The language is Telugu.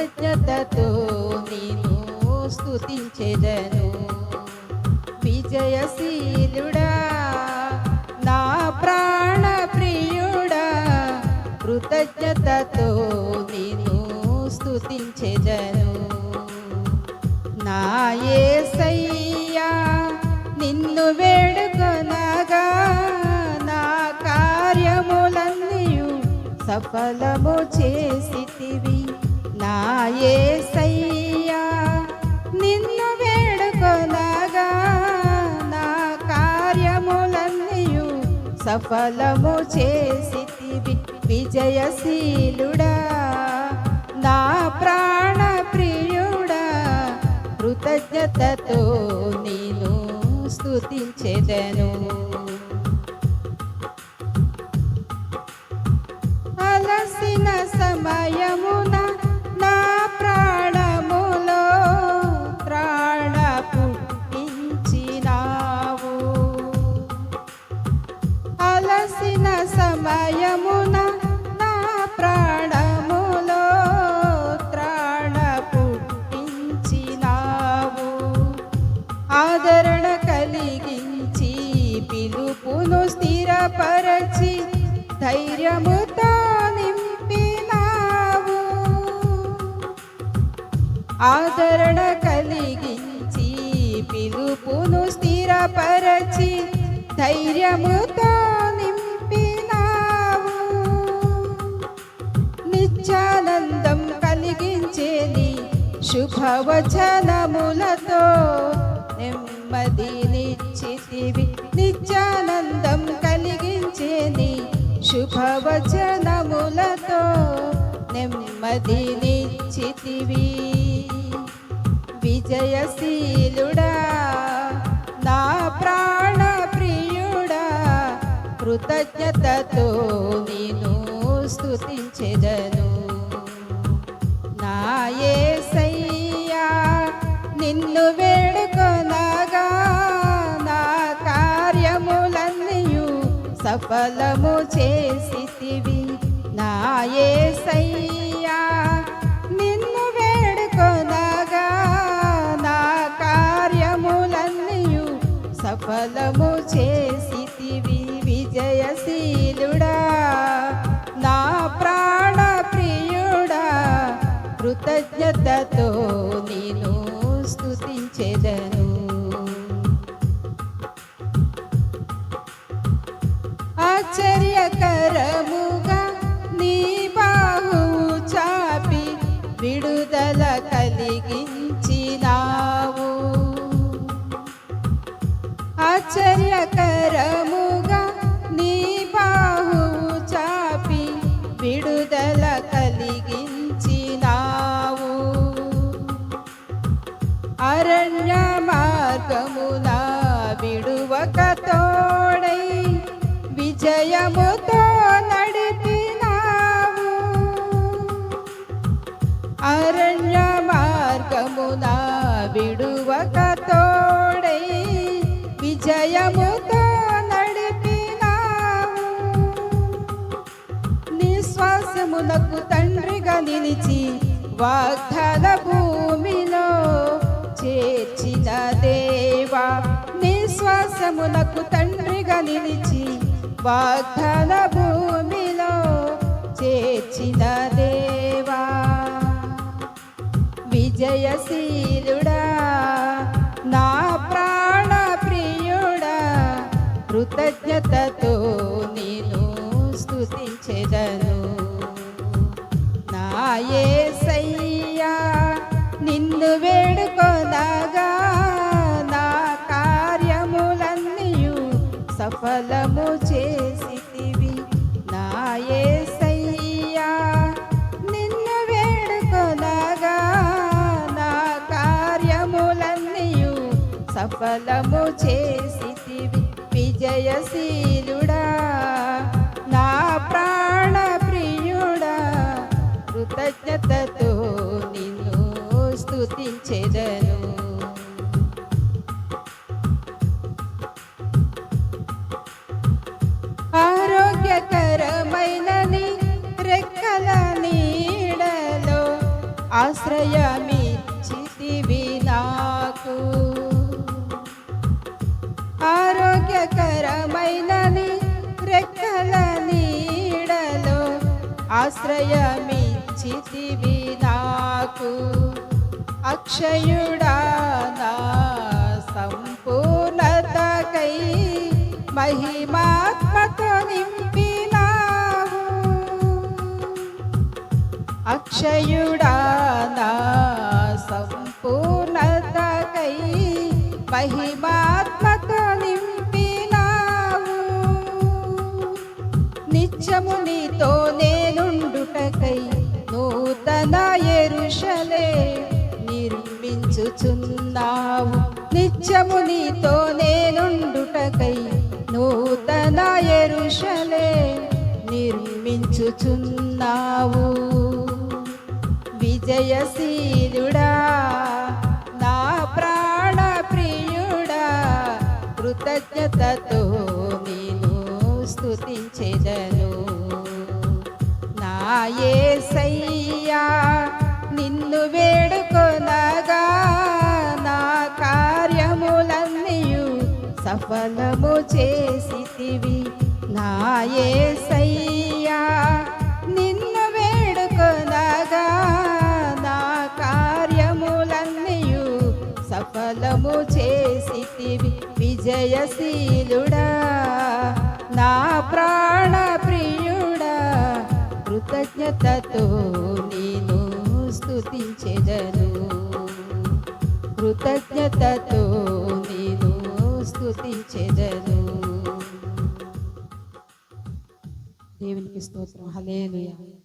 కృతజ్ఞతతో నేను స్థుతించెదను విజయశీలుడా నా ప్రాణ ప్రియుడా కృతజ్ఞతతో నేను స్థుతించెదను నా యేసయ్యా నిన్ను వేడుకొనగా నా కార్యములన్నీయు సఫలము చేసితివి. నా యేసయ్యా నిన్ను వేడుకొనగా నా కార్యములన్నీయు సఫలము చేసితివి. విజయశీలుడా నా ప్రాణ ప్రియుడా కృతజ్ఞతతో నేను స్థుతించెదను అలసిన సమయమున పిలుపును స్థిరపరచి ధైర్యముతో నింపినావు. ఆదరణ కలిగించి పిలుపును స్థిరపరచి ధైర్యముతో నింపినావు. నిత్యానందం కలిగించేది శుభవచనములతో నెమ్మదినిచ్చితివి నిత్యానందం కలిగించేది. శుభవచనములతో నెమ్మది నిచ్చితివి. విజయశీలుడా నా ప్రాణ ప్రియుడా కృతజ్ఞతతో నేను స్తుతించెదను. నా యేసయ్యా నిన్ను వే బలము చేసితివి. నాయే సయ్యా నిన్ను వేడుకొనగా నా కార్యములన్నీయు సఫలము చేసితివి. విజయశీలుడా నా ప్రాణ ప్రియుడా కృతజ్ఞతతో ఆశ్చర్యకరము. నిలిచి వాగ్దాన భూమిలో చేర్చిన దేవా నిశ్వాసమునకు తండ్రిగా నిలిచి వాగ్దాన భూమిలో చేర్చిన దేవా. విజయశీలుడా నా ప్రాణ ప్రియుడా కృతజ్ఞతతో నా యేసయ్యా నిన్ను వేడుకొనగా నా కార్యములన్నీయు సఫలము చేసితివి. నా యేసయ్యా నిన్ను వేడుకొనగా నా కార్యములన్నీయు సఫలము చేసితివి. విజయశీలుడా కృతజ్ఞతతో నిన్ను స్థుతించెదను ఆరోగ్యకరమైనని రెక్కల నీడలో ఆశ్రయమిచ్చితివి నాకు. ఆరోగ్యకరమైనని రెక్కల నీడలో ఆశ్రయమిచ్చితివి నాకు. అక్షయుడా నా సంపూర్ణతకై మహిమాత్మతో నింపినావు. అక్షయుడా నా సంపూర్ణతకై మహిమాత్మతో నింపినావు. నిత్యము నీతో ఎరుషలే నిర్మించుచున్నావు. నిత్యము నీతో నేనుండుటకై నూతన ఎరుషలే నిర్మించుచున్నావు. విజయశీలుడా నా ప్రాణ ప్రియుడా కృతజ్ఞతతో నేను స్తుతించెదను. నా యేసయ్యా నిన్ను వేడుకొనగా నా కార్యములన్నీయు సఫలము చేసితివి. నా యేసయ్యా నిన్ను వేడుకొనగా నా కార్యములన్నీయు సఫలము చేసితివి. విజయశీలుడా నా ప్రాణ ప్రియుడా కృతజ్ఞతతో నేను స్తుతించెదను కృతజ్ఞతతో నేను స్తుతించెదను దేవునికి స్తోత్రం. హల్లెలూయా.